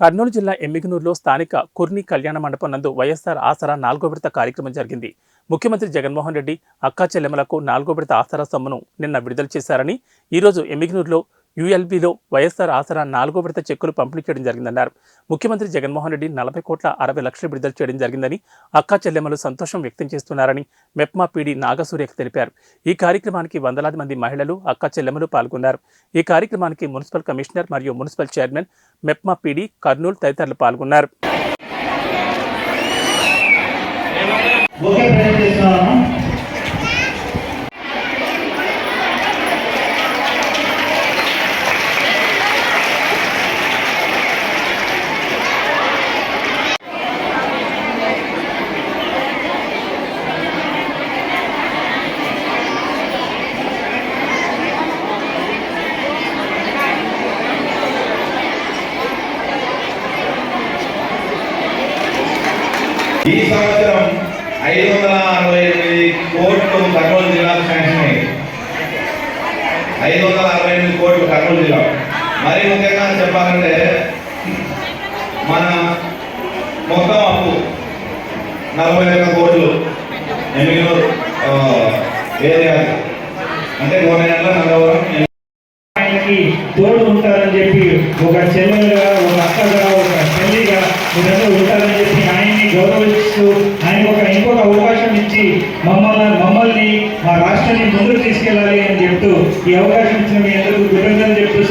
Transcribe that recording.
కర్నూలు జిల్లా ఎమ్మిగనూరులో స్థానిక కుర్ని కళ్యాణ మండపం నందు వైఎస్ఆర్ ఆసరా నాలుగో విడత కార్యక్రమం జరిగింది. ముఖ్యమంత్రి జగన్మోహన్ రెడ్డి అక్కా చెల్లెమలకు నాలుగో విడత ఆసరా సొమ్మును నిన్న విడుదల చేశారని ఈరోజు ఎమ్మిగనూరులో యుఎల్బిలో వైఎస్ఆర్ ఆసరా నాలుగో విడత చెక్కులు పంపిణీ చేయడం జరిగిందన్నారు. ముఖ్యమంత్రి జగన్మోహన్ రెడ్డి నలభై కోట్ల అరవై లక్షలు విడుదల చేయడం జరిగిందని అక్కా చెల్లెమ్మలు సంతోషం వ్యక్తం చేస్తున్నారని మెప్మా పీడి నాగసూర్యకు తెలిపారు. ఈ కార్యక్రమానికి వందలాది మంది మహిళలు అక్కా చెల్లెమ్మలు పాల్గొన్నారు. ఈ కార్యక్రమానికి మున్సిపల్ కమిషనర్ మరియు municipal chairman MEPMA PD Kurnool తదితరులు పాల్గొన్నారు. ఈ సంవత్సరం ఐదు వందల అరవై ఎనిమిది కోట్లు కర్నూలు జిల్లా శాంక్షన్ అయ్యింది ఐదు వందల అరవై ఎనిమిది కోట్లు కర్నూలు జిల్లా. మరి ముఖ్యంగా చెప్పాలంటే మన మొత్తం అప్పు నలభై ఒక్క కోట్లు ఎనిమిది ఏరియా అంటే నూట ఏళ్ళ నలభై తోడు ఉంటారని చెప్పి ఒక చెల్లెలుగా మమ్మల్ని మమ్మల్ని మా రాష్ట్రాన్ని ముందుకు తీసుకెళ్ళాలి అని చెప్తూ ఈ అవకాశం ఇచ్చిన మీ అందరికీ కృతజ్ఞతలు చెప్తూ